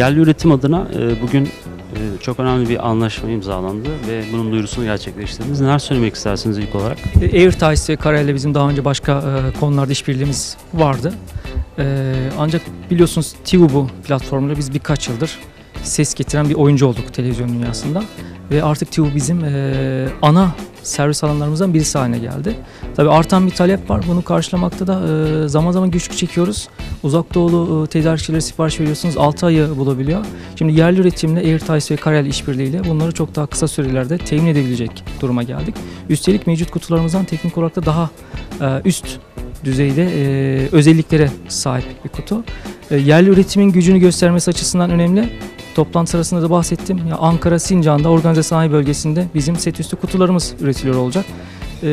Yerli üretim adına e, bugün e, çok önemli bir anlaşma imzalandı ve bunun duyurusunu gerçekleştirdiniz. Neler söylemek istersiniz ilk olarak? Airties ve Karel'le bizim daha önce başka e, konularda işbirliğimiz vardı. E, ancak biliyorsunuz Tivubu platformuyla biz birkaç yıldır ses getiren bir oyuncu olduk televizyon dünyasında. Ve artık Tivubu bizim e, ana servis alanlarımızdan birisi haline geldi. Tabii artan bir talep var. Bunu karşılamakta da e, zaman zaman güçlük çekiyoruz. Uzak doğulu e, tedarikçilere sipariş veriyorsunuz. 6 ayı bulabiliyor. Şimdi yerli üretimle Airties ve Karel işbirliğiyle bunları çok daha kısa sürelerde temin edebilecek duruma geldik. Üstelik mevcut kutularımızdan teknik olarak da daha e, üst düzeyde e, özelliklere sahip bir kutu. E, yerli üretimin gücünü göstermesi açısından önemli. Toplantı sırasında da bahsettim. Ya Ankara Sincan'da organize sanayi bölgesinde bizim set üstü kutularımız üretiliyor olacak. E,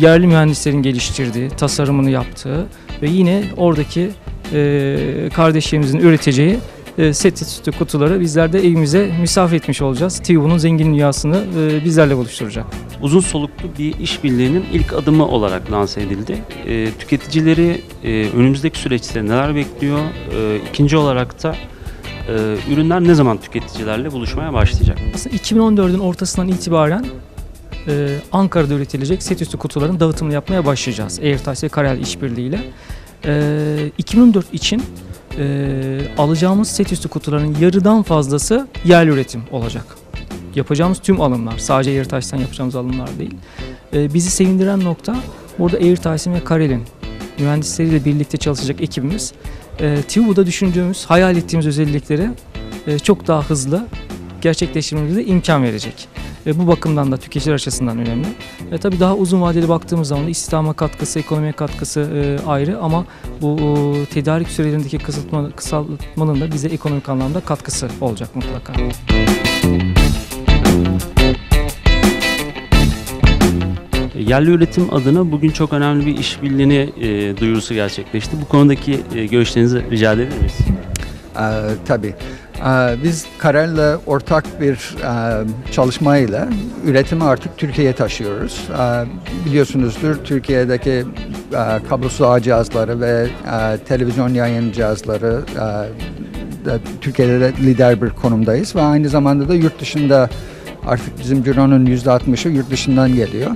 yerli mühendislerin geliştirdiği, tasarımını yaptığı ve yine oradaki e, kardeşlerimizin üreteceği e, set üstü kutuları bizler de evimize misafir etmiş olacağız. TV'nin zengin dünyasını e, bizlerle buluşturacak. Uzun soluklu bir işbirliğinin ilk adımı olarak lanse edildi. E, tüketicileri e, önümüzdeki süreçte neler bekliyor? E, ikinci olarak da e, ürünler ne zaman tüketicilerle buluşmaya başlayacak? Aslında 2014'ün ortasından itibaren e, Ankara'da üretilecek set üstü kutuların dağıtımını yapmaya başlayacağız. Airties ve Karel işbirliğiyle. E, 2014 için e, alacağımız set üstü kutuların yarıdan fazlası yerli üretim olacak. Yapacağımız tüm alımlar, sadece Airties'ten yapacağımız alımlar değil. E, bizi sevindiren nokta burada Airties'in ve Karel'in mühendisleriyle birlikte çalışacak ekibimiz e, TİVU'da düşündüğümüz, hayal ettiğimiz özellikleri e, çok daha hızlı gerçekleştirmemize imkan verecek. E, bu bakımdan da tüketiciler açısından önemli. E, tabii daha uzun vadeli baktığımız zaman da istihdama katkısı, ekonomiye katkısı e, ayrı ama bu e, tedarik sürelerindeki kısıtma, kısaltmanın da bize ekonomik anlamda katkısı olacak mutlaka. Yerli üretim adına bugün çok önemli bir işbirliğini e, duyurusu gerçekleşti. Bu konudaki e, görüşlerinizi rica edebilir miyiz? Ee, tabii. Ee, biz Karel'le ortak bir e, çalışmayla üretimi artık Türkiye'ye taşıyoruz. Ee, biliyorsunuzdur Türkiye'deki e, kablosuz ağ cihazları ve e, televizyon yayın cihazları e, Türkiye'de de lider bir konumdayız ve aynı zamanda da yurt dışında artık bizim cironun %60'ı yurt dışından geliyor.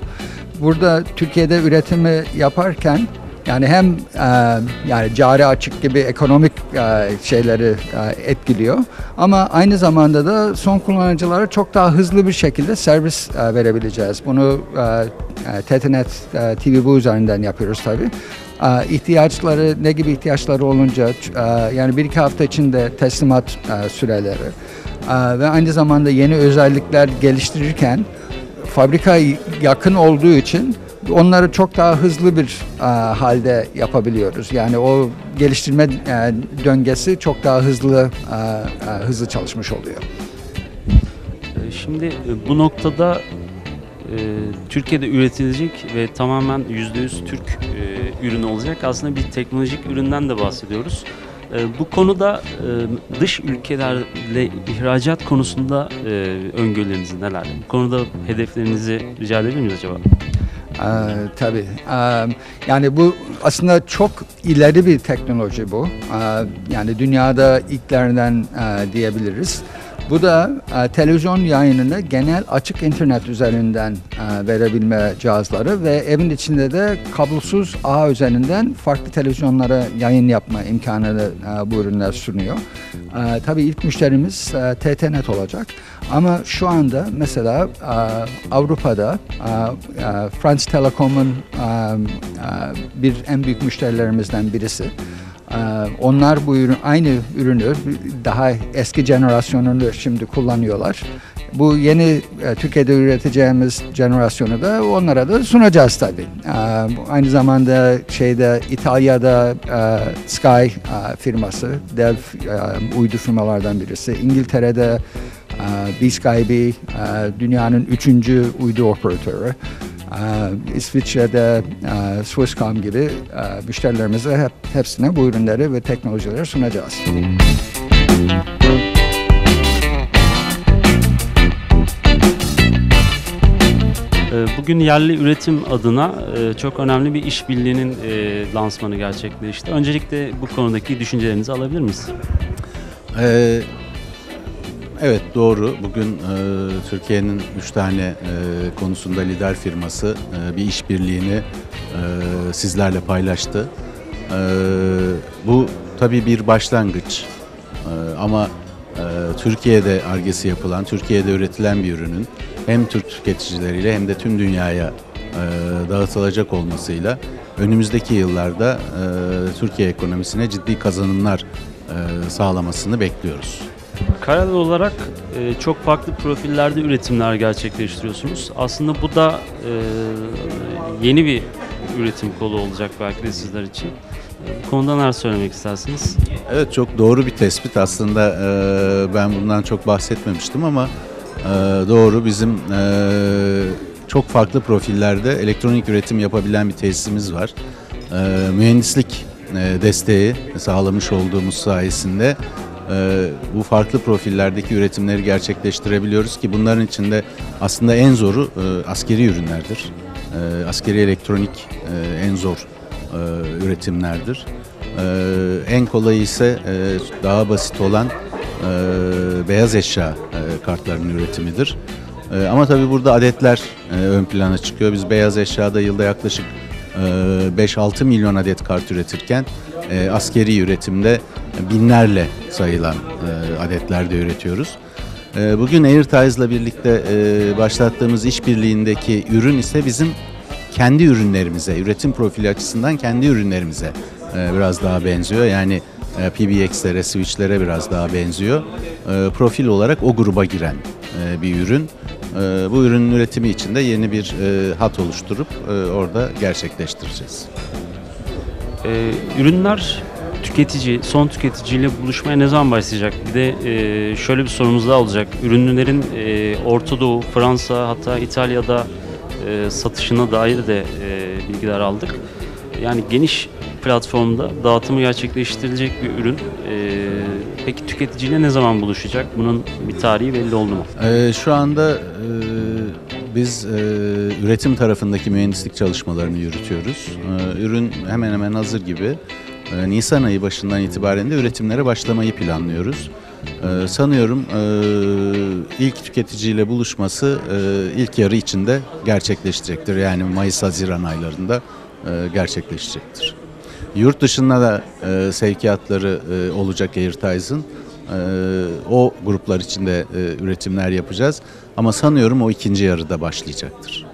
Burada Türkiye'de üretimi yaparken yani hem e, yani cari açık gibi ekonomik e, şeyleri e, etkiliyor ama aynı zamanda da son kullanıcılara çok daha hızlı bir şekilde servis e, verebileceğiz. Bunu e, TTNet e, TV bu üzerinden yapıyoruz tabii. E, ihtiyaçları ne gibi ihtiyaçları olunca e, yani bir iki hafta içinde teslimat e, süreleri e, ve aynı zamanda yeni özellikler geliştirirken fabrika yakın olduğu için onları çok daha hızlı bir e, halde yapabiliyoruz. Yani o geliştirme e, döngesi çok daha hızlı e, e, hızlı çalışmış oluyor. E, Şimdi e, bu noktada e, Türkiye'de üretilecek ve tamamen %100 Türk e, ürünü olacak aslında bir teknolojik üründen de bahsediyoruz. E, bu konuda e, dış ülkelerle ihracat konusunda e, öngörüleriniz neler? Bu konuda hedeflerinizi rica edebilir miyiz acaba? Ee, tabii. Ee, yani bu aslında çok ileri bir teknoloji bu. Ee, yani dünyada ilklerden e, diyebiliriz. Bu da e, televizyon yayınını genel açık internet üzerinden e, verebilme cihazları ve evin içinde de kablosuz ağ üzerinden farklı televizyonlara yayın yapma imkanını e, bu ürünler sunuyor. E, tabii ilk müşterimiz e, TTNet olacak. Ama şu anda mesela e, Avrupa'da e, e, France Telecom'un e, e, bir en büyük müşterilerimizden birisi. Ee, Onlar bu ürün aynı ürünü daha eski jenerasyonunu şimdi kullanıyorlar. Bu yeni e, Türkiye'de üreteceğimiz jenerasyonu da onlara da sunacağız tabii. Ee, Aynı zamanda şeyde İtalya'da e, Sky e, firması, dev uydu firmalardan birisi. İngiltere'de B-Sky e, dünyanın üçüncü uydu operatörü. Ee, İsviçre'de e, Swisscom gibi e, müşterilerimize hep hepsine bu ürünleri ve teknolojileri sunacağız. E, Bugün yerli üretim adına e, çok önemli bir işbirliğinin lansmanı gerçekleşti. Öncelikle bu konudaki düşüncelerinizi alabilir miyiz? Ee, evet doğru. Bugün e, Türkiye'nin üç tane e, konusunda lider firması e, bir işbirliğini e, sizlerle paylaştı. E, bu tabii bir başlangıç E, ama e, Türkiye'de argesi yapılan, Türkiye'de üretilen bir ürünün hem Türk tüketicileriyle hem de tüm dünyaya e, dağıtılacak olmasıyla önümüzdeki yıllarda e, Türkiye ekonomisine ciddi kazanımlar e, sağlamasını bekliyoruz. Karel olarak e, çok farklı profillerde üretimler gerçekleştiriyorsunuz. Aslında bu da e, yeni bir üretim kolu olacak belki de sizler için. E, Bu konuda neler söylemek istersiniz? Evet çok doğru bir tespit aslında e, ben bundan çok bahsetmemiştim ama e, doğru bizim e, çok farklı profillerde elektronik üretim yapabilen bir tesisimiz var. E, mühendislik e, desteği sağlamış olduğumuz sayesinde e, bu farklı profillerdeki üretimleri gerçekleştirebiliyoruz ki bunların içinde aslında en zoru e, askeri ürünlerdir. E, askeri elektronik e, en zor e, üretimlerdir. Ee, en kolayı ise e, daha basit olan e, beyaz eşya e, kartlarının üretimidir. E, ama tabii burada adetler e, ön plana çıkıyor. Biz beyaz eşyada yılda yaklaşık e, 5-6 milyon adet kart üretirken e, askeri üretimde binlerle sayılan e, adetlerde üretiyoruz. E, Bugün Airties'la birlikte e, başlattığımız işbirliğindeki ürün ise bizim kendi ürünlerimize, üretim profili açısından kendi ürünlerimize e, biraz daha benziyor. Yani e, PBX'lere, switchlere biraz daha benziyor. E, Profil olarak o gruba giren e, bir ürün. E, Bu ürünün üretimi için de yeni bir e, hat oluşturup e, orada gerçekleştireceğiz. E, ürünler tüketici, son tüketiciyle buluşmaya ne zaman başlayacak? Bir de e, şöyle bir sorumuz daha olacak. Ürünlerin e, Orta Doğu, Fransa hatta İtalya'da e, satışına dair de e, bilgiler aldık. Yani geniş platformda dağıtımı gerçekleştirilecek bir ürün. E, peki tüketiciyle ne zaman buluşacak? Bunun bir tarihi belli oldu mu? Ee, şu anda e, biz e, üretim tarafındaki mühendislik çalışmalarını yürütüyoruz. Ee, ürün hemen hemen hazır gibi. Ee, Nisan ayı başından itibaren de üretimlere başlamayı planlıyoruz. Ee, sanıyorum e, ilk tüketiciyle buluşması e, ilk yarı içinde gerçekleşecektir. Yani Mayıs-Haziran aylarında e, gerçekleşecektir. Yurt dışında da e, sevkiyatları e, olacak Airties'ın. E, o gruplar içinde e, üretimler yapacağız. Ama sanıyorum o ikinci yarıda başlayacaktır.